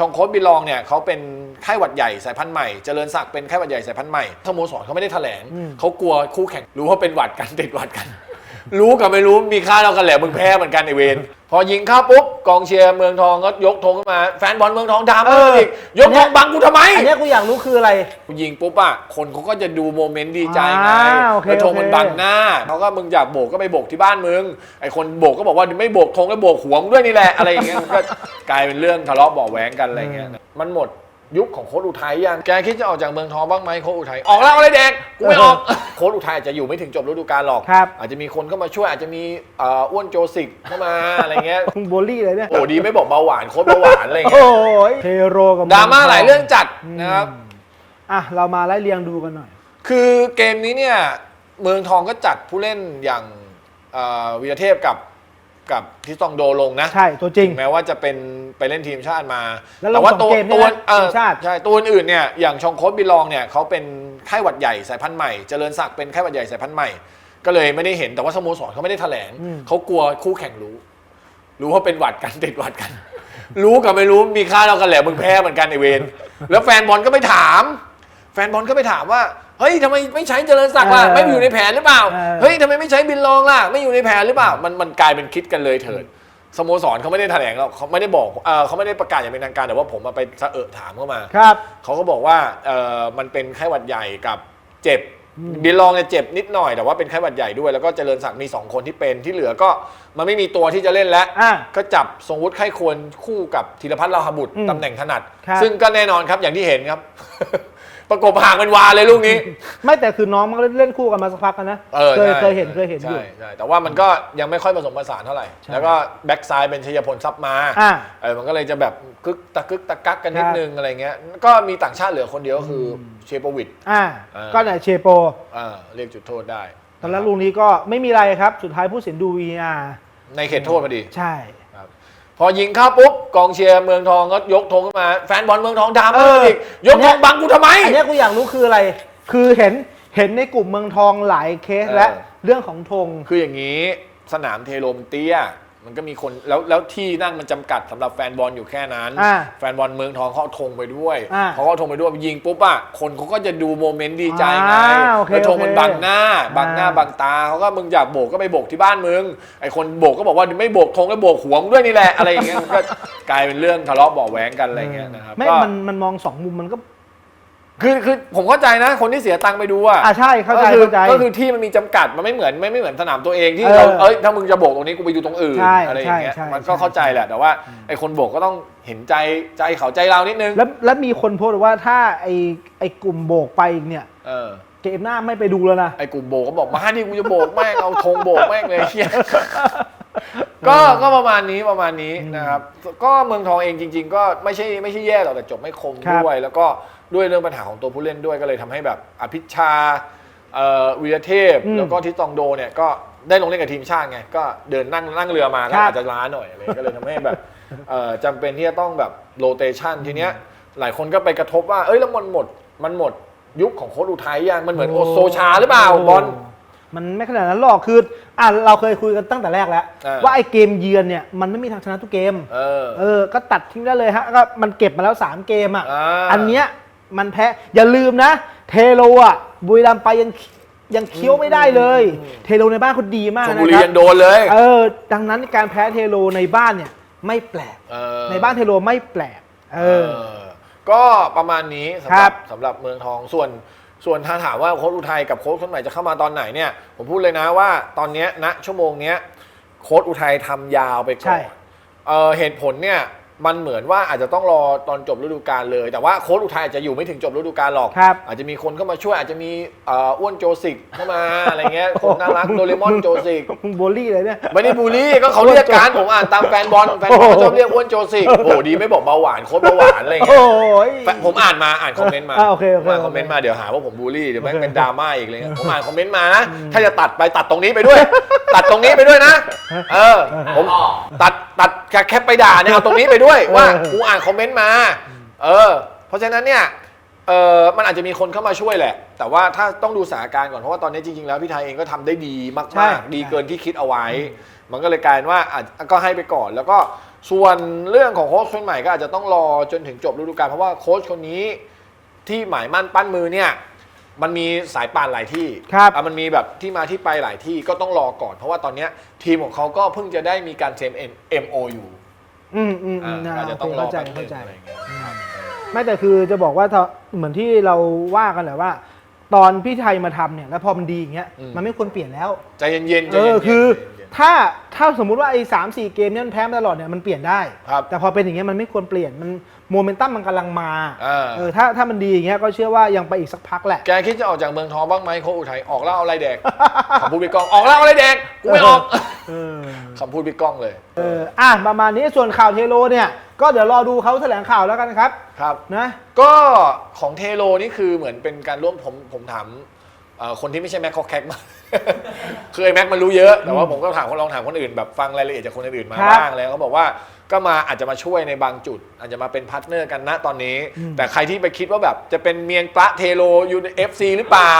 ชองโค้ดบิลองเนี่ยเขาเป็นไข้หวัดใหญ่สายพันธุ์ใหม่เจริญศักดิ์เป็นไข้หวัดใหญ่สายพันธุ์ใหม่สโมสรเขาไม่ได้แถลงอืมเขากลัวคู่แข่งรู้ว่าเป็นหวัดกันติดหวัดกัน รู้กับไม่รู้มีค่าเท่ากันแหละมึงแพ้เหมือนกันไอเวนพอยิงเข้าปุ๊บกองเชียร์เมืองทองก็ยกธงขึ้นมาแฟนบอลเมืองทองดราม่าอีกยกธงบังกูทำไมอันเนี้ยกูอยากรู้คืออะไรยิงปุ๊บอะคนเขาก็จะดูโมเมนต์ดีใจไงอ่าโอเคแล้วธงมันโอเค บังหน้าเขาก็มึงอยากโบกก็ไปโบกที่บ้านมึงไอคนโบกก็บอกว่าไม่โบกธงแล้วโบกหัวมึงด้วยนี่แหละอะไรอย่างเงี้ยมันก็กลายเป็นเรื่องทะเลาะเบาะแหวงกันอะไรเงี้ยมันหมด ยุคของโค้ดอุทัยยังแกคิดจะออกจากเมืองทองบ้างไหมโค้ดอุทัยออกแล้วอะไรแดงกูไม่ออกโค้ดอุทัยอาจจะอยู่ไม่ถึงจบฤดูกาลหรอกครับ อาจจะมีคนเข้ามาช่วยอาจจะมีเอ่ออ้วนโจสิกเข้ามาอะไรเงี้ยมึงโบลลี่เลยเนี่ยโอ้ดีไม่บอกเบาหวานโค้ดเบาหวานอะไรโอ้เงี้ยยเทโรกับดราม่าทหลายเรื่องจัดนะครับอืมอะ เรามาไล่เรียงดูกันหน่อย คือเกมนี้เนี่ยเมืองทองก็จัดผู้เล่นอย่างเอ่อวีรเทพกับ กับทิสตองโดลงนะใช่ตัวจริง ถึงแม้ว่าจะเป็นไปเล่นทีมชาติมาแล้วลงแต่ว่าสองตัวเกมด้วยตัวนะเออทีมชาติ ใช่ตัวอื่นๆเนี่ยอย่างชองโคสบิลองเนี่ยเขาเป็นไข้หวัดใหญ่สายพันธุ์ใหม่เจริญศักดิ์เป็นไข้หวัดใหญ่สายพันธุ์ใหม่ ก็เลยไม่ได้เห็นแต่ว่าสโมสรเขาไม่ได้แถลงอืมเขากลัวคู่แข่งรู้ รู้ว่าเป็นหวัดกันติดหวัดกัน รู้กับไม่รู้มีค่าเท่ากันแหละมึงแพ้เหมือนกันไอเวนแล้วแฟนบอลก็ไปถาม แฟนบอลก็ไปถามว่า เฮ้ยทำไมไม่ใช้เจริญศักดิ์ล่ะ เออไม่อยู่ในแผนหรือเปล่า เออ เฮ้ยทำไมไม่ใช้บินรองล่ะ ไม่อยู่ในแผนหรือเปล่า มันมันกลายเป็นคิดกันเลยเถิด สโมสรเขาไม่ได้แถลงหรอกเขาไม่ได้บอกเออเขาไม่ได้ประกาศอย่างเป็นทางการแต่ว่าผมมาไปสะเอะถามเข้ามา ครับ เขาก็บอกว่าเออมันเป็นไข้หวัดใหญ่กับเจ็บอืมบินรองเนี่ยเจ็บนิดหน่อยแต่ว่าเป็นไข้หวัดใหญ่ด้วยแล้วก็เจริญศักดิ์มีสองคนที่เป็นที่เหลือก็มันไม่มีตัวที่จะเล่นแล้ว อะก็จับทรงวุฒิไข้ควรคู่กับธีรพัฒน์ลาหบุตรอืมตำแหน่งถนัด ครับ ซึ่งก็แน่นอนครับอย่างที่เห็นครับ ประกบห่างเป็นวาเลยลูกนี้ ไม่แต่คือน้องมันก็เล่นคู่กันมาสักพักกันนะเออเคยใช่เคยเห็นเคยเห็นอยู่ ใช่ใช่แต่ว่ามันก็ยังไม่ค่อยผสมผสานเท่าไหร่ ใช่แล้วก็แบ็กซ้ายเป็นชัยพลทรัพย์มาอะเออมันก็เลยจะแบบกึกตะกึกตะกักกันนิดครับนึงอะไรเงี้ย ก็มีต่างชาติเหลือคนเดียวก็คืออเชโปวิด อะเออ ก็เนี่ยเชโปอ่าเรียกจุดโทษได้ตอนแรกลูกนี้ก็ไม่มีอะไรครับ สุดท้ายผู้สินดู VR ในเขตโทษพอดี ใช่ครับ พอยิงเข้าปุ๊บกองเชียร์เมืองทองก็ยกธงขึ้นมา แฟนบอลเมืองทองดราม่าเอออีกยกธงบังกูทำไม อันเนี้ยกูอยากรู้คืออะไร คือเห็นเห็นในกลุ่มเมืองทองหลายเคสเออและเรื่องของธง คืออย่างนี้สนามเทโลมเตี้ย มันก็มีคนแล้วแล้วที่นั่งมันจำกัดสำหรับแฟนบอลอยู่แค่นั้น อ่าแฟนบอลเมืองทองเขาเอาธงไปด้วยอ่าเขาก็เอาธงไปด้วยยิงปุ๊บอะคนเขาก็จะดูโมเมนต์ดีใจไงอ่าโอเคแล้วธงมันโอเคบังหน้าบังหน้าอ่า บังตาเขาก็มึงอยากโบกก็ไปโบกที่บ้านมึงไอคนโบกก็บอกว่าไม่โบกธงแล้วโบกหัวมึงด้วยนี่แหละอะไรอย่างเงี้ยมันก็กลายเป็นเรื่องทะเลาะเบาะแหวงกันอะไรเงี้ยนะครับไม่ก็ มันมันมองสองมุมมันก็ คือคือผมเข้าใจนะ คนที่เสียตังค์ไปดูอะอ่าใช่เข้าใจก็คือเข้าใจ ก็คือที่มันมีจำกัดมันไม่เหมือนไม่ไม่เหมือนสนามตัวเองที่เออเราเอ้ยถ้ามึงจะโบกตรงนี้กูไปดูตรงอื่นใช่อะไรอย่างเงี้ยใช่ใช่ มันก็ใช่เข้าใจแหละแต่ว่าไอ้คนโบกก็ต้องเห็นใจใจเขาใจเรานิดนึงแล้วแล้วมีคนโพสต์ว่าถ้าไอไอกลุ่มโบกไปอีกเนี่ย เออเกมหน้าไม่ไปดูแล้วนะ ไอ้กลุ่มโบกก็บอกมาดิกูจะโบกแม่งเอาธงโบกแม่งเลยเฮีย ก็ก็ประมาณนี้ประมาณนี้นะครับก็เมืองทองเองจริง ๆ ก็ไม่ใช่ไม่ใช่แย่หรอกแต่จบไม่คมครับ ด้วย แล้วก็ด้วยเรื่องปัญหาของตัวผู้เล่นด้วยก็เลยทำให้แบบอภิชชาเอ่อวีรเทพแล้วก็ทิสตองโดเนี่ยก็ได้ลงเล่นกับทีมชาติไง ก็เดินนั่งนั่งเรือมาก็อาจจะล้าหน่อยอะไรก็เลยทำให้แบบเอ่อจำเป็นที่จะต้องแบบโรเตชันทีเนี้ยหลายคนก็ไปกระทบว่าเอ้ยแล้วมันหมดมันหมดยุคของโค้ชอุทัยยังมันเหมือนโอโซชาหรือเปล่าบอล มันไม่ขนาดนั้นหรอกคืออะเราเคยคุยกันตั้งแต่แรกแล้ว เออ ว่าไอเกมเยือนเนี่ยมันไม่มีทางชนะทุกเกม เออ เออ ก็ตัดทิ้งได้เลยฮะก็มันเก็บมาแล้ว 3 เกมอะ อ่า อันเนี้ยมันแพ้ อย่าลืมนะ เทโลอะ บุรีรัมย์ไปยังยังเคี้ยวไม่ได้เลย เทโลในบ้านเขาดีมากชลนะบุรีครัยังโดนเลย เออ ดังนั้นการแพ้เทโลในบ้านเนี่ยไม่แปลก เออ ในบ้านเทโลไม่แปลกเออเออ ก็ประมาณนี้สำหครัรับบสำหรับเมืองทองส่วน ส่วนถ้าถามว่าโค้ชอุทัยกับโค้ชคนใหม่จะเข้ามาตอนไหนเนี่ย ผมพูดเลยนะว่าตอนเนี้ยณชั่วโมงเนี้ยโค้ชอุทัยทำยาวไปก่ใช่อนเออเหตุผลเนี่ย มันเหมือนว่าอาจจะต้องรอตอนจบฤดูกาลเลย แต่ว่าโค้ชอุทัยอาจจะอยู่ไม่ถึงจบฤดูกาลหรอก ครับอาจจะมีคนเข้ามาช่วยอาจจะมีเอ่ออ้วนโจสิกเข้ามา อะไรเงี้ยคนน่ารักโดเรมอนโจสิกมึงโบลลี่เลยเนี่ย ไม่ได้บูลลี่ก็เขาเรียกกันผมอ่านตามแฟนบอลแฟนบอลเขาชอบเรียกอ้วนโจสิกโอ้โหดีไม่บอกเบาหวานโคตรเบาหวานอะไรโอ้เงี้ยยแฟนผมอ่านมาอ่านคอมเมนต์มาอ่าโอเคโอเคผมอ่านคอมเมนต์มาเดี๋ยวหาว่าผมบูลลี่เดี๋ยวแม่งโอเคเป็นดราม่าอีกเลยผมอ่านคอมเมนต์มานะถ้าจะตัดไปตัดตรงนี้ไปด้วย ตัดตรงนี้ไปด้วยนะ เออ ผมตัดตัด แคปไปด่าเนี่ยเอาตรงนี้ไปด้วยว่ากูอ่านคอมเมนต์มา เออ เพราะฉะนั้นเนี่ยเออมันอาจจะมีคนเข้ามาช่วยแหละ แต่ว่าถ้าต้องดูสถานการณ์ก่อนเพราะว่าตอนนี้จริงๆแล้วพี่ไทยเองก็ทำได้ดีใช่ มากๆ ดีเกินที่คิดเอาไว้ มันก็เลยกลายเป็นว่าอาจก็ให้ไปก่อน แล้วก็ส่วนเรื่องของโค้ชคนใหม่ก็อาจจะต้องรอจนถึงจบฤดูกาลเพราะว่าโค้ชคนนี้ที่หมายมั่นปั้นมือเนี่ย มันมีสายป่านหลายที่ครับอะมันมีแบบที่มาที่ไปหลายที่ก็ต้องรอก่อน เพราะว่าตอนเนี้ยทีมของเขาก็เพิ่งจะได้มีการเซ็น MOU อืมอืมอือ่ามนะอาจจะโอต้องเครอเข้าใจแป๊บนึเข้างใจ อะไรอย่างเงี้ยไม่แต่คือจะบอกว่าถ้าเหมือนที่เราว่ากันแหละว่า ตอนพี่ไทยมาทำเนี่ยแล้วพอมันดีอย่างเงี้ยอืมมันไม่ควรเปลี่ยนแล้ว ใจเย็นๆใจเอเย็อนๆคือ ใจเย็น ถ้าถ้าสมมุติว่าไอ้สามสี่เกมเนี่ยมันแพ้มาตลอดเนี่ยมันเปลี่ยนได้ ครับแต่พอเป็นอย่างเงี้ยมันไม่ควรเปลี่ยนมันโมเมนตัมมันกำลังมาอ่าเออถ้าถ้ามันดีอย่างเงี้ยก็เชื่อว่ายังไปอีกสักพักแหละ แกคิดจะออกจากเมืองทองบ้างไหมโค้ชอุทัยออกแล้วเอาอะไรแดก คำพูดพี่ก้องออกแล้วเอาอะไรแดกกูไม่ออกเออ คำพูดพี่ก้องเลยเอออะประมาณนี้ส่วนข่าวเทโลเนี่ย ก็เดี๋ยวรอดูเขาแถลงข่าวแล้วกันครับ ครับ นะ ก็ของเทโลนี่คือเหมือนเป็นการร่วมผมผมถามเอ่อ คนที่ไม่ใช่แม็กคอกแคกมา คือไอ้แม็กมันรู้เยอะ แต่ว่าผมก็ถามคนลองถามคนอื่นแบบฟังรายละเอียดจากคนอื่นๆมาครับบ้างแล้วเขาบอกว่าก็มาอาจจะมาช่วยในบางจุด อาจจะมาเป็นพาร์ทเนอร์กันนะตอนนี้อืมแต่ใครที่ไปคิดว่าแบบจะเป็นเมียงปะเทโลยูเอฟซีหรือเปล่า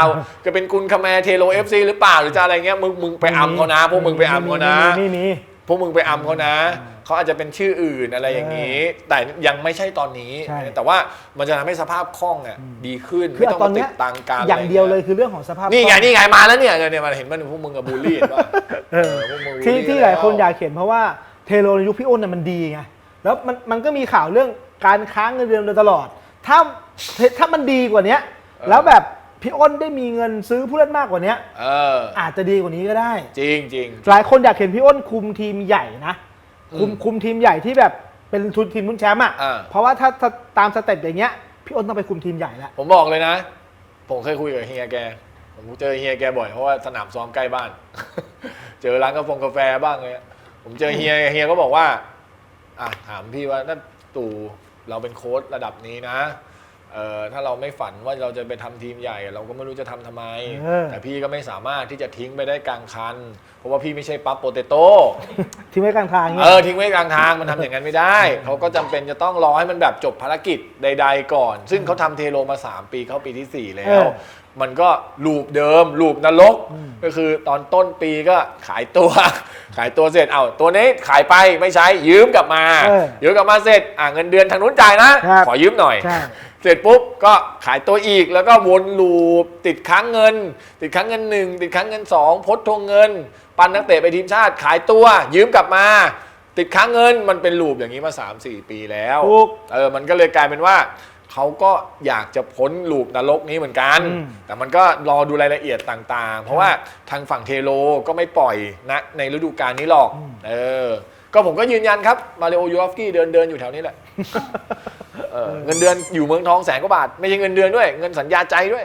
จะเป็นกุนคาแมเทโลเอฟซีหรือเปล่าหรือจะอะไรเงี้ยมึงมึงไปอัมเขานะ พวกมึงไปอัมเขานะไม่มีพวกมึงไปอัมเขานะ เขาอาจจะเป็นชื่ออื่นอะไรอย่างนี้ แต่ยังไม่ใช่ตอนนี้ ใช่ แต่ว่ามันจะทำให้สภาพคล่องอะดีขึ้นคือไม่ต้องตอมานติเนี้ยดตังการอย่างเดียวเลยคือเรื่องของสภาพนี่ไงคล่อนี่ไงมาแล้วเนี่ยเนี่ยมันเห็นมันพวกมึงกับบูลลี่เห็นป่ะเออพวกมึงบูลที่ลี่ที่หลายคนแล้วอยากเห็นเพราะว่าเทโลในยุคพี่อ้นน่ะมันดีไงแล้วมันมันก็มีข่าวเรื่องการค้างเงินเดือนโดยตลอด ถ้าถ้ามันดีกว่าเนี้ยแล้วแบบพี่อ้นได้มีเงินซื้อผู้เล่นมากกว่าเนี้ยเอออาจจะดีกว่านี้ก็ได้ จริงจริง หลายคนอยากเห็นพี่อ้นคุมทีมใหญ่นะ คุมอืมคุมทีมใหญ่ที่แบบเป็นทุนทีมลุ้นแชมป์อะอ่าเพราะว่าถ้าถ้าตามสเต็ปอย่างเงี้ย พี่อ้นต้องไปคุมทีมใหญ่แล้ว ผมบอกเลยนะ ผมเคยคุยกับเฮียแก ผมเจอเฮียแกบ่อยเพราะว่าสนามซ้อมใกล้บ้าน เจอร้านกาแฟกาแฟบ้างเลยผมเจอเฮียเฮียก็บอกว่า อะถามพี่ว่าถ้าตู่เราเป็นโค้ชระดับนี้นะ เอ่อถ้าเราไม่ฝันว่าเราจะไปทำทีมใหญ่ เราก็ไม่รู้จะทำทำไม เออ แต่พี่ก็ไม่สามารถที่จะทิ้งไปได้กลางคัน เพราะว่าพี่ไม่ใช่ปั๊บโปเตโต้ทีมไว้กลางทางเอเงี้ยอทิ้งไว้กลางทางมันทำอย่างนั้นไม่ได้ เขาก็จำเป็นจะต้องรอให้มันแบบจบภารกิจใด ๆ ก่อน ซึ่งเขาทำเทโลมา 3 ปีเข้าปีที่4 แล้ว มันก็ลูปเดิมลูปนรก ก็คือตอนต้นปีก็ขายตัว ขายตัวเสร็จเอาตัวนี้ขายไปไม่ใช้ยืมกลับมาเออยืมกลับมาเสร็จอะเงินเดือนทางนู้นจ่ายนะครับขอยืมหน่อย ใช่ เสร็จปุ๊บก็ขายตัวอีกแล้วก็วนลูปติดค้างเงิน ติดค้างเงินหนึ่งติดค้างเงินสองพดทวงเงิน ปันนักเตะไปทีมชาติขายตัว ยืมกลับมา ติดค้างเงินมันเป็นลูปอย่างนี้มา 3-4 ปีแล้วถูก เออมันก็เลยกลายเป็นว่าเขาก็อยากจะพ้นลูปนรกนี้เหมือนกัน อืม แต่มันก็รอดูรายละเอียดต่างๆ เพราะว่าทางฝั่งเทโลก็ไม่ปล่อยนะในฤดูกาลนี้หรอก เออ ก็ผมก็ยืนยันครับ มาริโอยูอฟสกี้เดินเดินอยู่แถวนี้แหละ เออเงินเดือนอยู่เมืองทองแสนกว่าบาท ไม่ใช่เงินเดือนด้วย เงินสัญญาใจด้วย